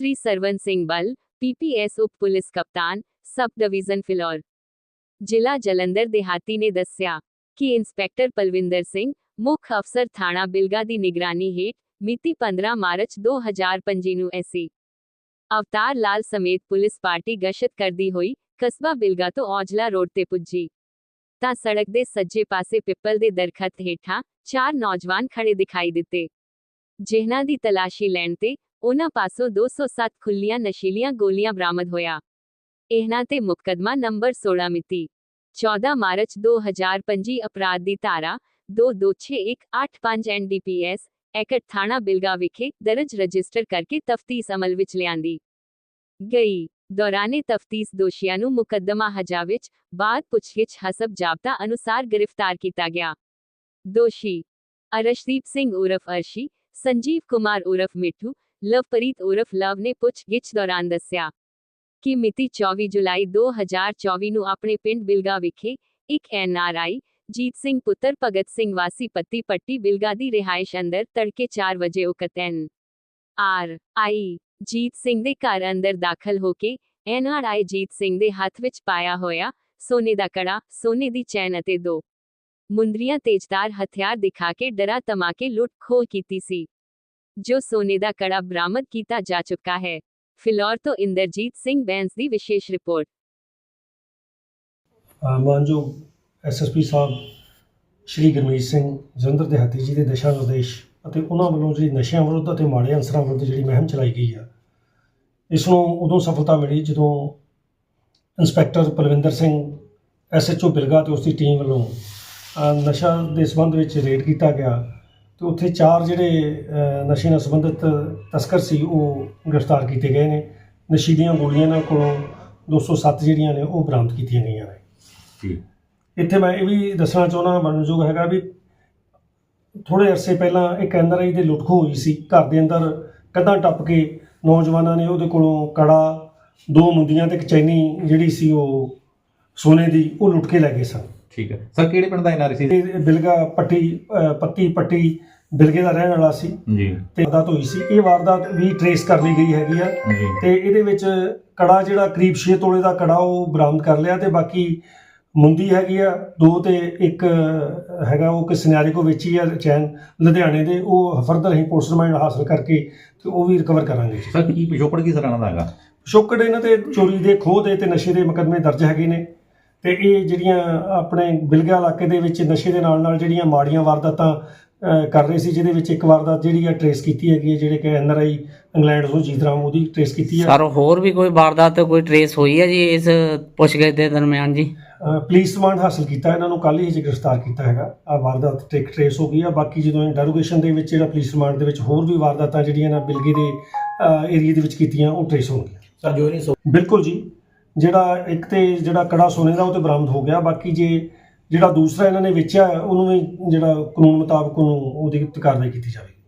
ਸ੍ਰੀ ਸਰਵਨ ਸਿੰਘ ਬਲ ਪੀਪੀਐਸ ਉਪ ਪੁਲਿਸ ਕਪਤਾਨ sub division Phillaur ਜ਼ਿਲ੍ਹਾ ਜਲੰਧਰ ਦਿਹਾਤੀ ਨੇ ਦੱਸਿਆ ਕਿ ਇੰਸਪੈਕਟਰ ਪਲਵਿੰਦਰ ਸਿੰਘ ਮੁੱਖ ਅਫਸਰ ਥਾਣਾ ਬਿਲਗਾ ਦੀ ਨਿਗਰਾਨੀ ਹੇਠ ਮਿਤੀ 15 ਮਾਰਚ 2025 ਨੂੰ ਐਸੀ ਅਵਤਾਰ ਲਾਲ ਸਮੇਤ ਪੁਲਿਸ ਪਾਰਟੀ ਗਸ਼ਤ ਕਰਦੀ ਹੋਈ ਕਸਬਾ ਬਿਲਗਾ ਤੋਂ ਔਜਲਾ ਰੋਡ ਤੇ ਪੁੱਜੀ ਤਾਂ ਸੜਕ ਦੇ ਸੱਜੇ ਪਾਸੇ ਪਿੱਪਲ ਦੇ ਦਰਖਤ ਹੇਠਾਂ ਚਾਰ ਨੌਜਵਾਨ ਖੜੇ ਦਿਖਾਈ ਦਿੱਤੇ ਜਿਨ੍ਹਾਂ ਦੀ ਤਲਾਸ਼ੀ ਲੈਣ ਤੇ ਉਹਨਾਂ ਪਾਸੋਂ 207 ਖੁੱਲੀਆਂ ਨਸ਼ੀਲੀਆਂ ਗੋਲੀਆਂ ਬਰਾਮਦ ਹੋਇਆ। ਇਹਨਾਂ ਤੇ ਮੁਕੱਦਮਾ ਨੰਬਰ 16 ਮਿਤੀ 14 ਮਾਰਚ 2025 ਅਪਰਾਧ ਦੀ ਧਾਰਾ 226185 ਐਨਡੀਪੀਐਸ, ਐਕਟ ਥਾਣਾ ਬਿਲਗਾ ਵਿਖੇ ਦਰਜ ਰਜਿਸਟਰ ਕਰਕੇ ਤਫਤੀਸ਼ ਅਮਲ ਵਿੱਚ ਲਿਆਂਦੀ ਗਈ। ਦੌਰਾਨੇ ਤਫਤੀਸ਼ ਦੋਸ਼ੀਆਂ ਨੂੰ ਮੁਕੱਦਮਾ ਹਜਾ ਵਿੱਚ ਬਾਅਦ ਪੁੱਛਗਿੱਛ ਹਸਬ ਜਾਬਤਾ ਅਨੁਸਾਰ ਗ੍ਰਿਫਤਾਰ ਕੀਤਾ ਗਿਆ। ਦੋਸ਼ੀ ਅਰਸ਼ਦੀਪ ਸਿੰਘ ਉਰਫ ਅਰਸ਼ੀ, ਸੰਜੀਵ ਕੁਮਾਰ ਉਰਫ ਮਿੱਠੂ ਲਵਪ੍ਰੀਤ ਉਰਫ ਲਵ ਨੇ ਪੁੱਛਗਿੱਛ ਦੌਰਾਨ ਦੱਸਿਆ ਕਿ ਮਿਤੀ 24 ਜੁਲਾਈ 2024 ਨੂੰ ਆਪਣੇ ਪਿੰਡ ਬਿਲਗਾ ਵਿਖੇ ਇੱਕ ਐਨਆਰਆਈ ਜੀਤ ਸਿੰਘ ਪੁੱਤਰ ਭਗਤ ਸਿੰਘ ਵਾਸੀ ਪੱਤੀ ਪੱਟੀ ਬਿਲਗਾ ਦੀ ਰਿਹਾਇਸ਼ ਅੰਦਰ ਤੜਕੇ 4 ਵਜੇ ਉਕਤਨ ਆਰ ਆਈ ਜੀਤ ਸਿੰਘ ਦੇ ਘਰ ਅੰਦਰ ਦਾਖਲ ਹੋ ਕੇ ਐਨਆਰਆਈ ਜੀਤ ਸਿੰਘ ਦੇ ਹੱਥ ਵਿੱਚ ਪਾਇਆ ਹੋਇਆ ਸੋਨੇ ਦਾ ਕੜਾ ਸੋਨੇ ਦੀ ਚੈਨ ਅਤੇ ਦੋ ਮੁੰਦਰੀਆਂ ਤੇਜਦਾਰ ਹਥਿਆਰ ਦਿਖਾ ਕੇ ਡਰਾ ਧਮਾ ਕੇ ਲੁੱਟ ਖੋਹ ਕੀਤੀ ਸੀ ਜੋ ਸੋਨੇ ਦਾ ਕੜਾ ਬਰਾਮਦ ਕੀਤਾ ਜਾ ਚੁੱਕਾ ਹੈ। ਫਿਲੌਰ ਤੋਂ ਇੰਦਰਜੀਤ ਸਿੰਘ ਬੈਂਸ ਦੀ ਵਿਸ਼ੇਸ਼ ਰਿਪੋਰਟ। ਅ, ਐਸਐਸਪੀ ਸਾਹਿਬ ਸ਼੍ਰੀ ਗੁਰਮੀਤ ਸਿੰਘ ਜਲੰਧਰ ਦਿਹਾਤੀ ਜੀ ਦੇ ਦਿਸ਼ਾ ਨਿਰਦੇਸ਼ ਅਤੇ ਉਹਨਾਂ ਵੱਲੋਂ ਜਿਹੜੀ ਨਸ਼ਿਆਂ ਵਿਰੁੱਧ ਅਤੇ ਮਾੜੇ ਅਨਸਰਾਂ ਵਿਰੁੱਧ ਜਿਹੜੀ ਮੁਹਿੰਮ ਚਲਾਈ ਗਈ ਆ ਇਸ ਨੂੰ ਉਦੋਂ ਸਫਲਤਾ ਮਿਲੀ ਜਦੋਂ ਇੰਸਪੈਕਟਰ ਪਲਵਿੰਦਰ ਸਿੰਘ ਐਸਐਚਓ ਬਿਲਗਾ ਤੇ ਉਸ ਦੀ ਟੀਮ ਵੱਲੋਂ ਨਸ਼ਾ ਦੇ ਸੰਬੰਧ ਵਿੱਚ ਰੇਡ ਕੀਤਾ ਗਿਆ। ਤੇ ਉੱਥੇ ਚਾਰ ਜਿਹੜੇ ਨਸ਼ੇ ਨਾਲ ਸੰਬੰਧਿਤ ਤਸਕਰ ਸੀ ਉਹ ਗ੍ਰਿਫਤਾਰ ਕੀਤੇ ਗਏ ਨੇ। ਨਸ਼ੀਲੀਆਂ ਗੋਲੀਆਂ ਇਹਨਾਂ ਕੋਲੋਂ 207 ਜਿਹੜੀਆਂ ਨੇ ਉਹ ਬਰਾਮਦ ਕੀਤੀਆਂ ਗਈਆਂ ਨੇ। ਜੀ। ਇੱਥੇ ਮੈਂ ਇਹ ਵੀ ਦੱਸਣਾ ਚਾਹੁੰਦਾ ਬਣਨਯੋਗ ਹੈਗਾ ਵੀ ਥੋੜੇ ਅਰਸੇ ਪਹਿਲਾਂ ਇੱਕ ਐਨਆਰਆਈ ਦੇ ਲੁੱਟ ਖੋਹ ਹੋਈ ਸੀ। ਘਰ ਦੇ ਅੰਦਰ ਕੰਧਾਂ ਟੱਪ ਕੇ ਨੌਜਵਾਨਾਂ ਨੇ ਉਹਦੇ ਕੋਲੋਂ ਕੜਾ ਦੋ ਮੁੰਦੀਆਂ ਤੇ ਇੱਕ ਚੈਨੀ ਜਿਹੜੀ ਸੀ ਉਹ ਸੋਨੇ ਦੀ ਉਹ ਲੁੱਟ ਕੇ ਲੈ ਗਏ ਸਨ। ਠੀਕ ਹੈ। ਸਰ ਕਿਹੜੇ ਪਿੰਡ ਦਾ ਐਨਆਰਸੀ ਇਹ ਬਿਲਗਾ ਪੱਟੀ ਪੱਤੀ ਪੱਟੀ ਬਿਲਗੇ ਦਾ ਰਹਿਣ ਵਾਲਾ ਸੀ। ਜੀ। ਤੇ ਵਾਰਦਾਤ ਹੋਈ ਸੀ। ਇਹ ਵਾਰਦਾਤ ਵੀ ਟਰੇਸ ਕਰ ਲਈ ਗਈ ਹੈਗੀ ਆ। ਜੀ। ਤੇ ਇਹਦੇ ਵਿੱਚ ਕੜਾ ਜਿਹੜਾ ਕਰੀਬ 6 ਤੋਲੇ ਦਾ ਕੜਾ ਉਹ ਬਰਾਮਦ ਕਰ ਲਿਆ ਤੇ ਬਾਕੀ ਮੁੰਦੀ ਹੈਗੀ ਆ ਦੋ ਤੇ ਇੱਕ ਹੈਗਾ ਉਹ ਕਿ ਸਿਨੈਰੀ ਕੋ ਵੇਚੀ ਆ ਚੈਨ ਲੁਧਿਆਣੇ ਦੇ ਉਹ ਫਰਦਰ ਅਸੀਂ ਪੁਲਿਸ ਰਿਮਾਂਡ ਹਾਸਲ ਕਰਕੇ ਤੇ ਉਹ ਵੀ ਰਿਕਵਰ ਕਰਾਂਗੇ ਜੀ। ਸਰ ਕੀ ਪਿਛੋਕੜ ਕੀ ਸਰਾਣਾ ਦਾ ਹੈਗਾ? ਸ਼ੁਕਰ ਇਹਨਾਂ ਤੇ ਚੋਰੀ ਦੇ ਖੋਹ ਦੇ ਤੇ ਨਸ਼ੇ ਦੇ ਮੁਕੱਦਮੇ ਦਰਜ ਹੈਗੇ ਨੇ। ਤੇ ਇਹ ਜਿਹੜੀਆਂ ਆਪਣੇ ਬਿਲਗਾ ਇਲਾਕੇ ਦੇ ਵਿੱਚ ਨਸ਼ੇ ਦੇ ਨਾਲ ਨਾਲ ਜਿਹੜੀਆਂ ਮਾੜੀਆਂ ਵਾਰਦਾਤਾਂ ਕਰ ਰਹੇ ਸੀ ਜਿਹਦੇ ਵਿੱਚ ਇੱਕ ਵਾਰਦਾਤ ਜਿਹੜੀ ਆ ਟਰੇਸ ਕੀਤੀ ਹੈਗੀ ਹੈ ਜਿਹੜੇ ਕਿ ਐਨਆਰਆਈ ਇੰਗਲੈਂਡ ਤੋਂ ਜੀਤ ਰਾਮ ਉਹਦੀ ਟਰੇਸ ਕੀਤੀ ਹੈ ਸਰ ਹੋਰ ਵੀ ਕੋਈ ਵਾਰਦਾਤ ਕੋਈ ਟਰੇਸ ਹੋਈ ਹੈ ਜੀ ਇਸ ਪੁੱਛਗਿੱਛ ਦੇ ਦਰਮਿਆਨ ਜੀ? ਪੁਲਿਸ ਰਿਮਾਂਡ ਹਾਸਲ ਕੀਤਾ ਇਹਨਾਂ ਨੂੰ ਕੱਲ ਹੀ ਜੇ ਗ੍ਰਿਫਤਾਰ ਕੀਤਾ ਹੈਗਾ। ਆ ਵਾਰਦਾਤ ਟ੍ਰਿਕ ਟ੍ਰੇਸ ਹੋ ਗਈ ਆ ਬਾਕੀ ਜਦੋਂ ਇੰਟਰੋਗੇਸ਼ਨ ਦੇ ਵਿੱਚ ਜਿਹੜਾ ਪੁਲਿਸ ਰਿਮਾਂਡ ਦੇ ਵਿੱਚ ਹੋਰ ਵੀ ਵਾਰਦਾਤਾਂ ਜਿਹੜੀਆਂ ਨਾ ਬਿਲਗੇ ਦੇ ਏਰੀਆ ਦੇ ਵਿੱਚ ਕੀਤੀਆਂ ਉਹ ਟ੍ਰੇਸ ਹੋਣਗੀਆਂ ਸਰ ਜੋ ਨਹੀਂ ਬਿਲਕੁਲ ਜੀ। ਜਿਹੜਾ ਇੱਕ ਤੇ ਜਿਹੜਾ ਕੜਾ ਸੋਨੇ ਦਾ ਉਹ ਤੇ ਬਰਾਮਦ ਹੋ ਗਿਆ ਬਾਕੀ ਜੇ ਜਿਹੜਾ ਦੂਸਰਾ ਇਹਨਾਂ ਨੇ ਵੇਚਿਆ, ਉਹਨੂੰ ਵੀ ਜਿਹੜਾ ਕਾਨੂੰਨ ਮੁਤਾਬਕ ਉਹਨੂੰ ਉਹਦੀ ਕਾਰਵਾਈ ਕੀਤੀ ਜਾਵੇਗੀ।